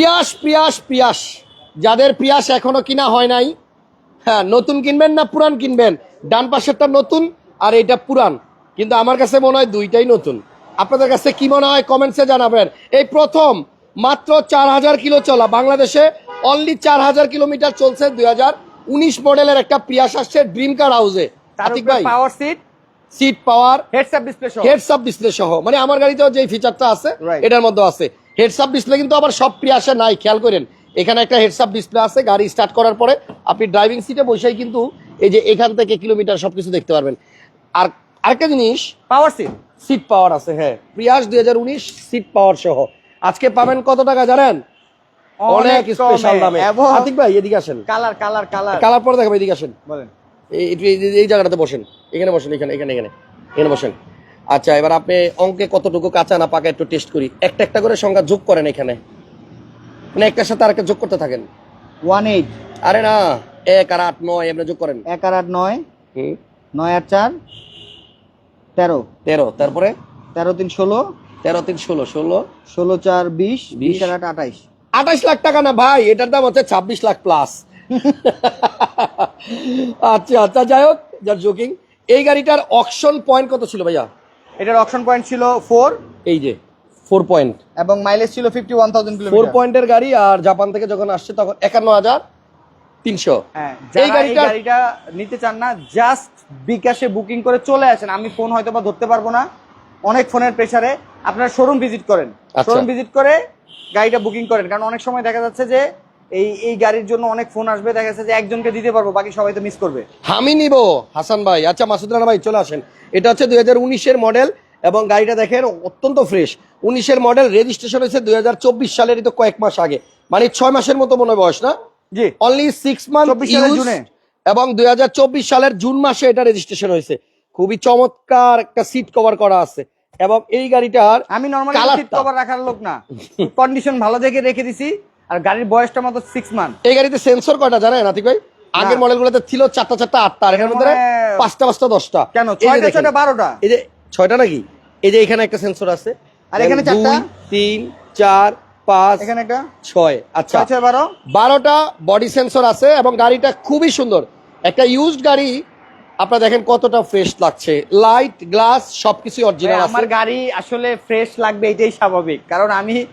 Prius Prius Prius. যাদের Prius এখনও কিনা হয় নাই হ্যাঁ নতুন কিনবেন না পুরান কিনবেন? ডান পাশেরটা নতুন আর এটা পুরান। কিন্তু আমার কাছে মনে হয় দুইটাই নতুন। আপনাদের কাছে কি মনে হয় কমেন্টসে জানাবেন। এই প্রথম মাত্র চার হাজার কিলো চলা। বাংলাদেশে অনলি চার হাজার কিলোমিটার চলছে দুই হাজার উনিশ মডেলের একটা প্রিয়াস আসছে ড্রিম কার হাউসে আতিক ভাই power seat seat power heads up display সহ। হেডস আপ ডিসপ্লে সহ। মানে আমার গাড়িতেও যে ফিচারটা আছে এটার মধ্যে আছে। হেডস আপ ডিসপ্লে কিন্তু আবার সব প্রিয়াসে নাই খেয়াল করেন। এখানে একটা হেডস আপ ডিসপ্লে আছে গাড়ি স্টার্ট করার পরে আপনি ড্রাইভিং সিটে বসেই কিন্তু এই যে এখান থেকে কিলোমিটার সবকিছু দেখতে পারবেন। আর আরেকটা জিনিস পাওয়ার সিট সিট পাওয়ার আছে হ্যাঁ। প্রিয়াস দুই হাজার উনিশ সিট পাওয়ার সহ। আজকে পাবেন কত টাকা জানেন? অনেক স্পেশাল দামে। আতিক ভাই এদিকে আসেন। কালার কালার কালার কালার পরে দেখাবো এদিকে আসেন। বলেন। এই এই- এই- এই জায়গাটাতে বসেন। এখানে বসেন এখানে এখানে এখানে। এখানে বসেন। আচ্ছা এবার আপনি অঙ্কে কতটুকু কাঁচা না পাকা একটু টেস্ট করি। একটা একটা করে সংখ্যা যোগ করেন এখানে। মানে একটার সাথে আরেকটা যোগ করতে থাকেন। One eight. আরে না এক আর আট নয় এমনি যোগ করেন। এক আর আট নয়। নয় আর চার তেরো। তেরো তারপরে? তেরো তিন ষোলো। তেরো তিন ষোলো ষোলো। ষোলো চার বিশ বিশ। বিশ। আর আট আঠাইশ। আঠাইশ লাখ টাকা না ভাই এটার দাম হচ্ছে ছাব্বিশ লাখ প্লাস আচ্ছা আচ্ছা যাই হোক যার জোকিং এই গাড়িটার অকশন পয়েন্ট কত ছিল ভাইয়া? এটার অপশন পয়েন্ট ছিল ফোর এই যে ফোর পয়েন্ট এবং মাইলেজ ছিল ফিফটি ওয়ান থাউজেন্ড ফোর পয়েন্টের গাড়ি আর জাপান থেকে যখন আসছে তখন একান্ন হাজার তিনশো। হ্যাঁ এই গাড়িটা নিতে চান না জাস্ট বিকাশে বুকিং করে চলে আসেন। আমি ফোন হয়তো বা ধরতে পারব না। অনেক ফোনের প্রেসারে আপনারা শোরুম ভিজিট করেন। আচ্ছা। শোরুম ভিজিট করে গাড়িটা বুকিং করেন। কারণ অনেক সময় দেখা যাচ্ছে যে এই এই গাড়ির জন্য অনেক ফোন আসবে দেখা যাচ্ছে যে একজনকে দিতে পারব বাকি সবাই তো মিস করবে। আমি নিব হাসান ভাই। আচ্ছা মাসুদ রানা ভাই চলে আসেন। এটা হচ্ছে দুই উনিশের মডেল এবং গাড়িটা দেখেন অত্যন্ত ফ্রেশ উনিশের মডেল রেজিস্ট্রেশন হয়েছে দুই হাজার চব্বিশ সালের তো কয়েক মাস আগে। মানে ছয় মাসের মতো মনে বয়স না? জি। অনলি সিক্স মান্থ 24 সালের জুনে। এবং দুই হাজার চব্বিশ সালের জুন মাসে এটা রেজিস্ট্রেশন হয়েছে। খুবই চমৎকার একটা সিট কভার করা আছে। এবং এই গাড়িটার আমি নর্মালি সিট কভার রাখার লোক না। কন্ডিশন ভালো দেখে রেখে দিছি। আর গাড়ির বয়সটা মাত্র সিক্স মান্থ এই গাড়িতে সেন্সর কয়টা জানেন নাতিক ভাই? আগের। মডেলগুলোতে ছিল চারটা চারটা আটটা আর এখানে এর মধ্যে মধ্যে- পাঁচটা পাঁচটা দশটা। কেন? ছয়টা। ছয়টা বারোটা? এই যে ছয়টা নাকি? এই যে এখানে একটা সেন্সর আছে। আর এখানে চারটা? তিন চার পাঁচ এখানে একটা? ছয়। আচ্ছা। ছয় বারো? বারোটা বডি সেন্সর আছে এবং গাড়িটা খুবই সুন্দর। একটা ইউজড গাড়ি আপনারা দেখেন কতটা ফ্রেশ লাগছে। লাইট গ্লাস সবকিছু অরিজিনাল আমার গাড়ি আসলে ফ্রেশ লাগবে এটাই স্বাভাবিক। কারণ আমি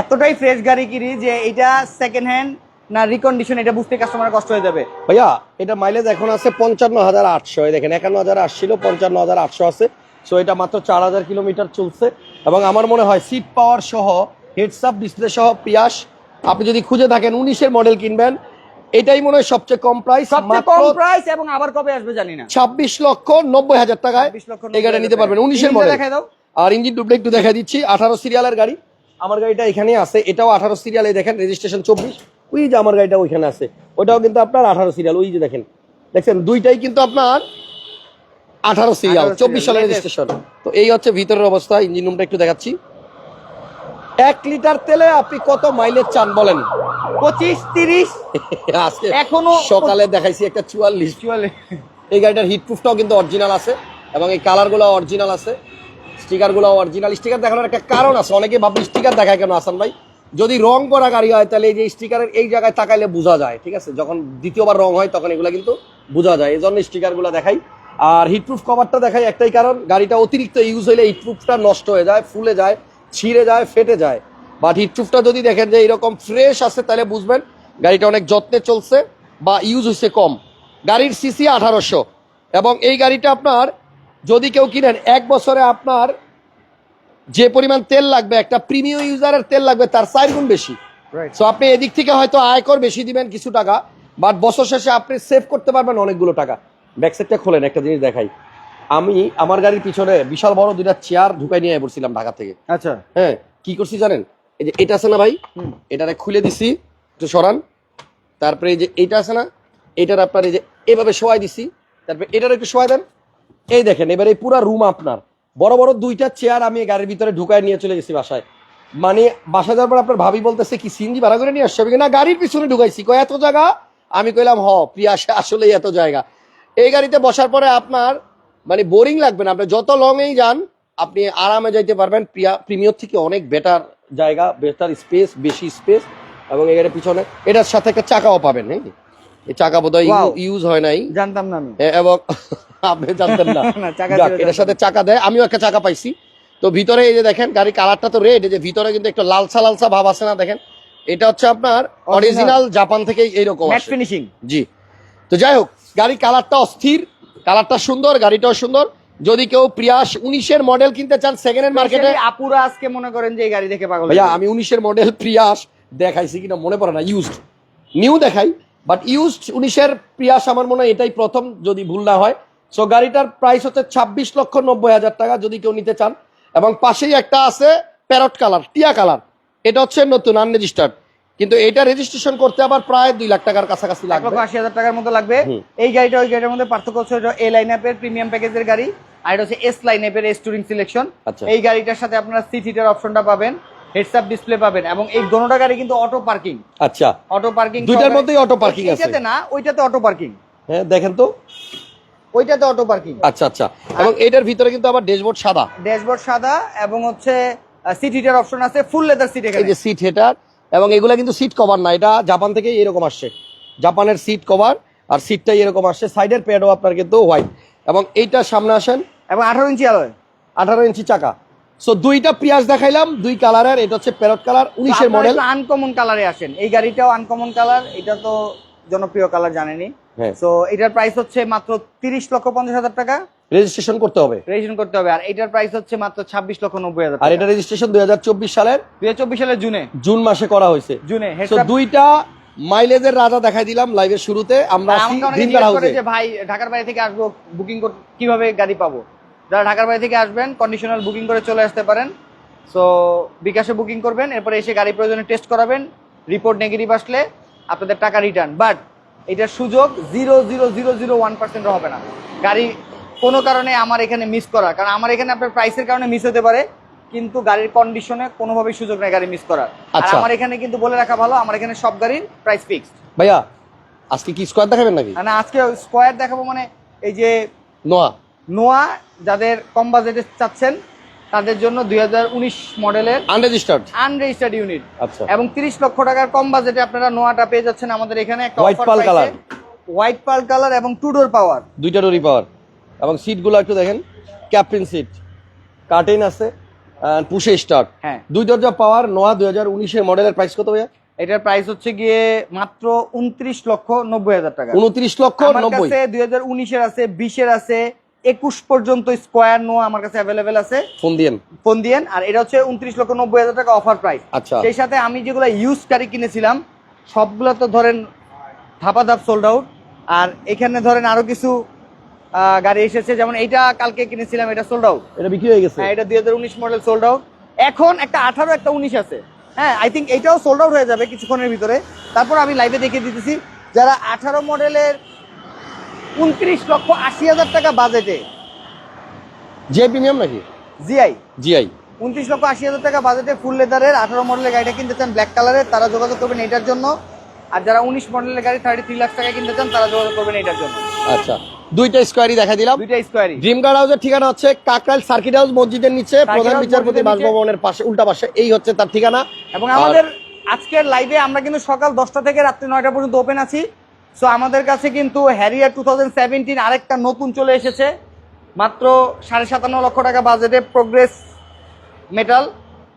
এতটাই ফ্রেশ গাড়ি কিনি যে এটা সেকেন্ড হ্যান্ড না রিকন্ডিশন এটা বুঝতে কাস্টমার কষ্ট হয়ে যাবে। ভাইয়া এটা মাইলেজ এখন আছে পঞ্চান্ন হাজার আটশো দেখেন একান্ন হাজার আসছিল পঞ্চান্ন হাজার আটশো আছে। সো এটা মাত্র চার হাজার কিলোমিটার চলছে। এবং আমার মনে হয় সিট পাওয়ার সহ হেডস আপ ডিসপ্লে সহ পিয়াস আপনি যদি খুঁজে থাকেন উনিশের মডেল কিনবেন এটাই মনে হয় সবচেয়ে কম প্রাইস কম প্রাইস এবং আবার কবে আসবে জানি না। ছাব্বিশ লক্ষ নব্বই হাজার টাকায় 26 লক্ষ এই গাড়ি নিতে পারবেন উনিশের মডেল দেখাই দাও। আর ইঞ্জিন ডুবলে একটু দেখা দিচ্ছি আঠারো সিরিয়ালের গাড়ি। আমার গাড়িটা এখানে আছে। এটাও আঠারো সিরিয়ালে দেখেন রেজিস্ট্রেশন চব্বিশ। ওই যে আমার গাড়িটা ওইখানে আছে। ওটাও কিন্তু আপনার আঠারো সিরিয়াল ওই যে দেখেন। দেখছেন? দুইটাই কিন্তু আপনার আঠারো সিরিয়াল চব্বিশ সালের রেজিস্ট্রেশন তো এই হচ্ছে ভিতরের অবস্থা ইঞ্জিন রুমটা একটু দেখাচ্ছি। এক লিটার তেলে আপনি কত মাইলেজ চান বলেন? পঁচিশ তিরিশ। এখনও সকালে দেখাইছি একটা চুয়াল্লিশ। চুয়াল্লিশ। এই গাড়িটার হিটপ্রুফটাও কিন্তু অরিজিনাল আছে এবং এই কালারগুলো অরিজিনাল আছে। স্টিকারগুলো অরিজিনাল স্টিকার দেখানোর একটা কারণ আছে। অনেকে ভাববে স্টিকার দেখায় কেন আসান ভাই? যদি রং করা গাড়ি হয়, তাহলে এই যে স্টিকারের এই জায়গায় তাকাইলে বোঝা যায়, ঠিক আছে? যখন দ্বিতীয়বার রং হয়, তখন এগুলো কিন্তু বোঝা যায়। এই জন্য স্টিকারগুলো দেখাই। আর হিটপ্রুফ কভারটা দেখাই একটাই কারণ, গাড়িটা অতিরিক্ত ইউজ হইলে হিটপ্রুফটা নষ্ট হয়ে যায়, ফুলে যায়, ছিঁড়ে যায়, ফেটে যায়। বাট হিটপ্রুফটা যদি দেখেন যে এরকম ফ্রেশ আছে, তাহলে বুঝবেন গাড়িটা অনেক যত্নে চলছে বা ইউজ হয়েছে কম। গাড়ির সিসি আঠারোশো। এবং এই গাড়িটা আপনার যদি কেউ কিনেন এক বছরে আপনার যে পরিমাণ তেল লাগবে একটা প্রিমিয়াম ইউজারের তেল লাগবে তার চার গুণ বেশি। সো আপনি এদিক থেকে হয়তো আয়কর বেশি দিবেন কিছু টাকা বাট বছর শেষে আপনি সেভ করতে পারবেন অনেকগুলো টাকা। ব্যাকসাইডটা খোলেন একটা জিনিস দেখাই। আমি আমার গাড়ির পিছনে বিশাল বড় দুইটা চেয়ার ঢুকাই নিয়ে পড়ছিলাম ঢাকা থেকে। আচ্ছা। হ্যাঁ কি করছি জানেন? এই যে এটা আছে না ভাই। এটারে খুলে দিছি একটু সরান। তারপরে এই যে এইটা আছে না? এটার আপনার এই যে এভাবে শোয়াই দিছি। তারপরে এটার একটু শোয়াই দেন। এই দেখেন এবার এই পুরো রুম আপনার। বড় বড় দুইটা চেয়ার আমি গাড়ির ভিতরে ঢুকায় নিয়ে চলে গেছি বাসায়। মানে বাসায় যাওয়ার পর আপনার ভাবি বলতেছে কি সিনজি ভাড়া করে নিয়ে আসছে? না গাড়ির পিছনে ঢুকাইছি। কয় এত জায়গা? আমি কইলাম হ প্রিয়া আসলেই এত জায়গা। এই গাড়িতে বসার পরে আপনার মানে বোরিং লাগবে না। আপনি যত লং এই যান আপনি আরামে যাইতে পারবেন। প্রিয়া প্রিমিয়র থেকে অনেক বেটার জায়গা বেটার স্পেস বেশি স্পেস এবং এর পিছনে এটার সাথে একটা চাকাও পাবেন হ্যাঁ এই চাকা বোধহয় ইউজ হয় নাই। জানতাম না আমি। এবং আপনি জানতেন না। এটার সাথে চাকা দেয় আমিও একটা চাকা পাইছি। তো ভিতরে এই যে দেখেন গাড়ি কালারটা তো রেড এই যে ভিতরে কিন্তু একটা লালসা লালসা ভাব আছে না দেখেন। এটা হচ্ছে আপনার অরিজিনাল জাপান থেকে এইরকম ফিনিশিং জি। তো যাই হোক গাড়ির কালারটা অস্থির কালারটা সুন্দর গাড়িটাও সুন্দর। যদি কেউ প্রিয়াস উনিশের মডেল কিনতে চান সেকেন্ড হ্যান্ড মার্কেটে আপুরা আজকে মনে করেন যে এই গাড়ি দেখে পাগল ভাইয়া আমি উনিশের মডেল প্রিয়াস দেখাইছি কিনা মনে পড়ে না ইউজড নিউ দেখাই বাট ইউজড উনিশের প্রিয়াস আমার মনে হয় এটাই প্রথম যদি ভুল না হয়। সো গাড়িটার প্রাইস হচ্ছে ছাব্বিশ লক্ষ নব্বই হাজার টাকা যদি কেউ নিতে চান। এবং পাশেই একটা আছে প্যারট কালার টিয়া কালার এটা হচ্ছে নতুন আনরেজিস্টার্ড কিন্তু এটা রেজিস্ট্রেশন করতে আবার প্রায় দুই লাখ টাকার কাছাকাছি লাগবে। আশি হাজার টাকার মতো লাগবে। এই গাড়িটা ওই গাড়ির মধ্যে পার্থক্য হচ্ছে এ লাইন আপের প্রিমিয়াম প্যাকেজের গাড়ি আর এটা হচ্ছে এস লাইন আপের এস টুরিং সিলেকশন আচ্ছা। এই গাড়িটার সাথে আপনারা সিট হিটার অপশনটা পাবেন হেডস আপ ডিসপ্লে পাবেন এবং এই দোনোটা গাড়ি কিন্তু অটো পার্কিং আচ্ছা। অটো পার্কিং দুইটার মধ্যেই auto parking আছে। না ওইটাতে অটো পার্কিং হ্যাঁ দেখেন তো। ওইটাতে অটো পার্কিং আচ্ছা আচ্ছা। এবং এটার ভিতরে কিন্তু আবার ড্যাশবোর্ড সাদা। ড্যাশবোর্ড সাদা এবং হচ্ছে সিট হিটার অপশন আছে ফুল লেদার সিট এই যে সিট হেটার এবং এগুলা কিন্তু সিট কভার না এটা জাপান থেকে এরকম আসছে। জাপানের সিট কভার আর সিটটাই এরকম আসছে। সাইডের প্যাডও আপনার কিন্তু হোয়াইট এবং এইটার সামনে আসেন। এবং আঠারো ইঞ্চি আলোয় আঠারো ইঞ্চি চাকা। সো দুইটা পিয়াজ দেখাইলাম দুই কালারের এটা হচ্ছে প্যারট কালার উনিশের মডেল আনকমন কালারে আসেন। এই গাড়িটাও আনকমন কালার এটা তো জনপ্রিয় কালার জানেনি তো এটার প্রাইস হচ্ছে মাত্র তিরিশ লক্ষ পঞ্চাশ হাজার টাকা। রেজিস্ট্রেশন করতে হবে। রেজিস্ট্রেশন করতে হবে। আর এটার প্রাইস হচ্ছে মাত্র ছাব্বিশ লক্ষ নব্বই হাজার আর এটা রেজিস্ট্রেশন দুই সালের দুই হাজার চব্বিশ সালের জুনে। জুন মাসে করা হয়েছে। জুনে। দুইটা মাইলেজের রাজা দেখাই দিলাম লাইভের শুরুতে। আমরা ভাই ঢাকার বাইরে থেকে আসব বুকিং কীভাবে গাড়ি পাবো? যারা ঢাকার বাইরে থেকে আসবেন কন্ডিশনাল বুকিং করে চলে আসতে পারেন। সো বিকাশে বুকিং করবেন এরপরে এসে গাড়ি প্রয়োজনে টেস্ট করাবেন। রিপোর্ট নেগেটিভ আসলে আপনাদের টাকা রিটার্ন বাট এটার সুযোগ zero zero zero zero one percent হবে না। গাড়ি কোনো কারণে আমার এখানে মিস করা কারণ আমার এখানে আপনার প্রাইসের কারণে মিস হতে পারে কিন্তু গাড়ির কন্ডিশনে কোনোভাবেই সুযোগ নেই গাড়ি মিস করার। আর আচ্ছা। আমার এখানে কিন্তু বলে রাখা ভালো আমার এখানে সব গাড়ির প্রাইস ফিক্সড ভাইয়া আজকে কি স্কোয়ার দেখাবেন নাকি? মানে আজকে স্কোয়ার দেখাবো মানে এই যে নোয়া নোয়া যাদের কম বাজেটে চাচ্ছেন তাদের জন্য দুই হাজার উনিশ মডেলের আনরেজিস্টার্ড আনরেজিস্টার্ড ইউনিট আচ্ছা। এবং তিরিশ লক্ষ টাকার কম বাজেটে আপনারা নোয়াটা পেয়ে যাচ্ছেন আমাদের এখানে একটা White pearl color। White pearl colour এবং টু ডোর পাওয়ার দুইটা ডোরি পাওয়ার এবং সিটগুলো একটু দেখেন ক্যাপ্টেন সিট কার্টেন আছে পুষে স্টার্ট হ্যাঁ। দুই দরজা পাওয়ার নোয়া দুই হাজার উনিশের মডেলের প্রাইস কত ভাইয়া? এটার প্রাইস হচ্ছে গিয়ে মাত্র উনত্রিশ লক্ষ নব্বই হাজার টাকা। উনত্রিশ লক্ষ নব্বই। দুই হাজার উনিশের আছে বিশের আছে একুশ পর্যন্ত স্কোয়ার নো আমার কাছে অ্যাভেলেবেল আছে। ফোন দিয়েন। ফোন দিয়েন। আর এটা হচ্ছে উনত্রিশ লক্ষ নব্বই হাজার টাকা অফার প্রাইস আচ্ছা। সেই সাথে আমি যেগুলো ইউজ গাড়ি কিনেছিলাম সবগুলো তো ধরেন ধাপা ধাপ সোল্ড আউট আর এখানে ধরেন আরও কিছু গাড়ি এসেছে যেমন এইটা কালকে কিনেছিলাম এটা সোল্ড আউট এটা বিক্রি হয়ে গেছে। হ্যাঁ এটা দুই হাজার উনিশ মডেল সোল্ড আউট এখন একটা আঠারো একটা উনিশ আছে। হ্যাঁ আই থিঙ্ক এইটাও সোল্ড আউট হয়ে যাবে কিছুক্ষণের ভিতরে। তারপর আমি লাইভে দেখিয়ে দিতেছি যারা আঠারো মডেলের উনত্রিশ লক্ষ আশি হাজার টাকা বাজেটে যে প্রিমিয়াম নাকি? জিআই জিআই উনত্রিশ লক্ষ আশি হাজার টাকা বাজেটে ফুল লেদারের আঠারো মডেলের গাড়িটা কিনতে চান ব্ল্যাক কালারের তারা যোগাযোগ করবেন এটার জন্য। আর যারা উনিশ মডেলের গাড়ি থার্টি থ্রি লাখ টাকা কিনতে চান তারা যোগাযোগ করবেন এটার জন্য। আচ্ছা দুইটা স্কোয়ারই দেখা দিলাম। দুইটা স্কোয়ারই ড্রিম গার্ড হাউসের ঠিকানা হচ্ছে কাকরাইল সার্কিট হাউস মসজিদের নিচে প্রধান বিচারপতি বাসভবনের পাশে উল্টা পাশে এই হচ্ছে তার ঠিকানা। এবং আমাদের আজকের লাইভে আমরা কিন্তু সকাল দশটা থেকে রাত্রি নয়টা পর্যন্ত ওপেন আছি। সো আমাদের কাছে কিন্তু হ্যারিয়ার টু থাউজেন্ড সেভেন্টিন আরেকটা নতুন চলে এসেছে। মাত্র সাড়ে সাতান্ন লক্ষ টাকা বাজেটে progress metal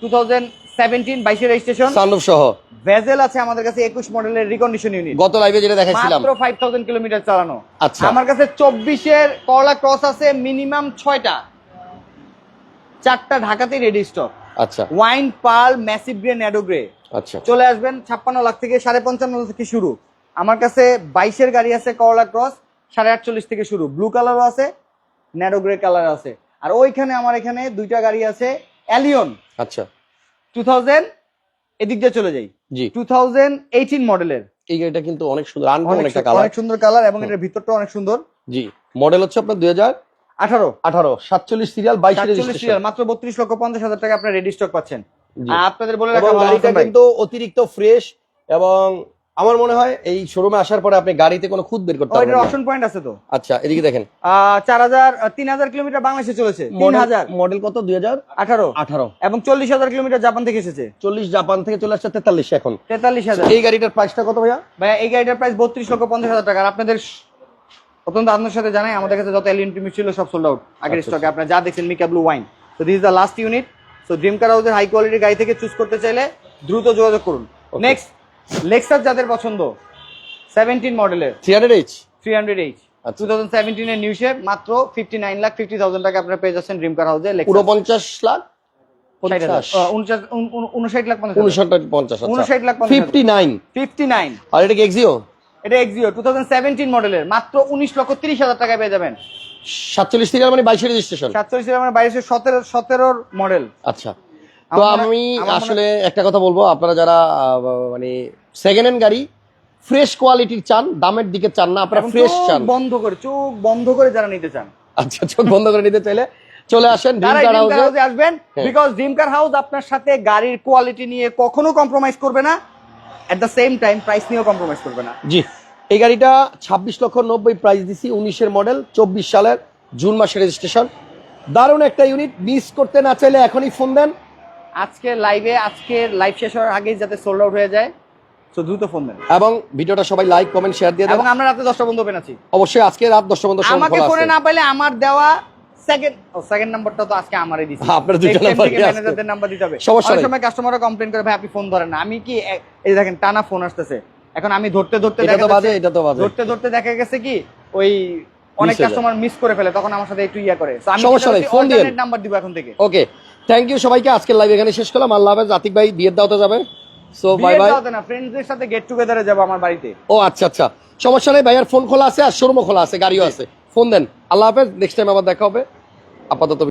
two thousand seventeen বাইশের রেজিস্ট্রেশন সানরুফ সহ। ভেজেল আছে আমাদের কাছে একুশ মডেলের রিকন্ডিশন ইউনিট গত লাইভে যেটা দেখাইছিলাম। মাত্র ফাইভ থাউজেন্ড কিলোমিটার চালানো। আচ্ছা। আমার কাছে চব্বিশের করলা ক্রস আছে মিনিমাম ছয়টা। চারটা ঢাকাতেই রেডি স্টক আচ্ছা। ওয়াইন পার্ল ম্যাসিভ গ্রে ন্যাডো গ্রে আচ্ছা। চলে আসবেন ছাপ্পান্ন লাখ থেকে সাড়ে পঞ্চান্ন লাখ থেকে শুরু। আমার কাছে বাইশের গাড়ি আছে করলা ক্রস সাড়ে আটচল্লিশ থেকে শুরু। ব্লু কালারও আছে ন্যাডো গ্রে কালার আছে। আর ওইখানে আমার এখানে দুইটা গাড়ি আছে অ্যালিয়ন আচ্ছা। টু থাউজেন্ড এদিক দিয়ে চলে যাই। জি। টু থাউজেন্ড এইটিন মডেলের এই গাড়িটা কিন্তু অনেক সুন্দর আনকমন অনেক একটা কালার অনেক সুন্দর কালার এবং এটার ভিতরটা অনেক সুন্দর। জি। মডেল হচ্ছে আপনার দুই হাজার আঠারো। আঠারো সাতচল্লিশ সিরিয়াল বাইশ সিরিয়াল মাত্র বত্রিশ লক্ষ পঞ্চাশ হাজার টাকা আপনার রেডি স্টক পাচ্ছেন। আপনাদের বলে রাখা গাড়িটা কিন্তু অতিরিক্ত ফ্রেশ এবং আমার মনে হয় এই শোরুমে আসার পরে আপনি গাড়িতে কোনো খুদ বের করতে ও পারবেন অপশন পয়েন্ট আছে তো। আচ্ছা এদিকে দেখেন। চার হাজার তিন হাজার কিলোমিটার বাংলাদেশে চলেছে তিন হাজার। মডেল কত? দুই হাজার? আঠারো। আঠারো। এবং চল্লিশ হাজার কিলোমিটার জাপান থেকে এসেছে। চল্লিশ জাপান থেকে চলে আসছে তেতাল্লিশ এখন। তেতাল্লিশ হাজার। এই গাড়িটার প্রাইসটা কত ভাইয়া? ভাইয়া এই গাড়িটার প্রাইস বত্রিশ লক্ষ পঞ্চাশ হাজার টাকা। আর আপনাদের অত্যন্ত আনন্দের সাথে জানাই আমাদের কাছে যত এলিয়ন প্রিমিয়ার ছিল সব সোল্ড আউট আগের আচ্ছা, স্টকে আপনারা যা দেখছেন মিকা ব্লু ওয়াইন তো this is the last unit so dream car হাউসের হাই কোয়ালিটির গাড়ি থেকে চুজ করতে চাইলে দ্রুত যোগাযোগ করুন। নেক্সট লেক্সাস যাদের পছন্দ সেভেন্টিন মডেলের three hundred H three hundred H আচ্ছা। টু থাউজেন্ড সেভেন্টিনের নিউ শেপ মাত্র লাখ ফিফটি থাউজেন্ড টাকা আপনারা পেয়ে যাচ্ছেন ড্রিম কার হাউসে লাখ? লাখ পঞ্চাশ। উনষাট পঞ্চাশ আচ্ছা। উনষাট লাখ আর এটা কি এক্সিও এটা এক্সিও টু থাউজেন্ড সেভেন্টিন মডেলের মাত্র উনিশ লক্ষ তিরিশ হাজার টাকায় পেয়ে যাবেন। মানে বাইশের রেজিস্ট্রেশন সাতচল্লিশ মানে বাইশে সতেরো সতেরোর মডেল আচ্ছা। তো আমি আসলে একটা কথা বলব আপনারা যারা মানে সেকেন্ড হ্যান্ড গাড়ি ফ্রেশ কোয়ালিটির চান দামের দিকে চান না আপনারা ফ্রেশ চান। বন্ধ করে চোখ বন্ধ করে যারা নিতে চান। আচ্ছা চোখ বন্ধ করে নিতে চাইলে চলে আসেন হাউসে আসবেন। বিকজ ড্রিম কার হাউস আপনার সাথে গাড়ির কোয়ালিটি নিয়ে কখনো কম্প্রোমাইজ করবে না at the same time price নিয়েও কম্প্রোমাইজ করবে না। জি এই গাড়িটা ছাব্বিশ লক্ষ নব্বই প্রাইস দিছি উনিশের মডেল চব্বিশ সালের জুন মাসের রেজিস্ট্রেশন দারুণ একটা ইউনিট মিস করতে না চাইলে এখনই ফোন দেন। আজকে লাইভে আজকে লাইভ শেষ হওয়ার আগেই যাতে সোল্ড আউট হয়ে যায়। তো দ্রুত ফোন দেন। এবং ভিডিওটা সবাই লাইক কমেন্ট শেয়ার দিয়ে দেন এবং আমরা রাতে দশটা বন্ধ ওপেন আছি। অবশ্যই আজকে রাত দশটা শোরুম আমাকে ফোনে না পাইলে আমার দেওয়া সেকেন্ড ও সেকেন্ড নাম্বারটা তো আজকে আমারই দিছি। আপনার দুইটা Next time নাম্বারই থেকে আছে। ম্যানেজারদের নাম্বার দিতে হবে। সমস্যা নেই। সময় কাস্টমাররা কমপ্লেন করে ভাই আপনি ফোন ধরেন না। আমি কি এই দেখেন টানা ফোন আসতেছে। এখন আমি ধরতে ধরতে এটা দেখা বাজে এটা তো বাজে। ধরতে ধরতে দেখা গেছে কি ওই অনেক কাস্টমার মিস করে ফেলে তখন আমার সাথে একটু ইয়া করে। সমস্যা নেই, ফোন। নাম্বার দিব এখন থেকে। ওকে থ্যাংক ইউ সবাইকে আজকের লাইভ এখানে শেষ করলাম। আল্লাহ হাফেজ আতিক ভাই বিয়ের দাওতে যাবে। সো বাই বাই না ফ্রেন্ডসদের সাথে গেট টুগেদারে যাব আমার বাড়িতে। ও আচ্ছা আচ্ছা। সমস্যা নেই ভাইয়ার ফোন খোলা আছে আর শোরুমও খোলা আছে গাড়িও আছে। ফোন দেন। আল্লাহ হাফেজ নেক্সট টাইম আবার দেখা হবে। আপাতত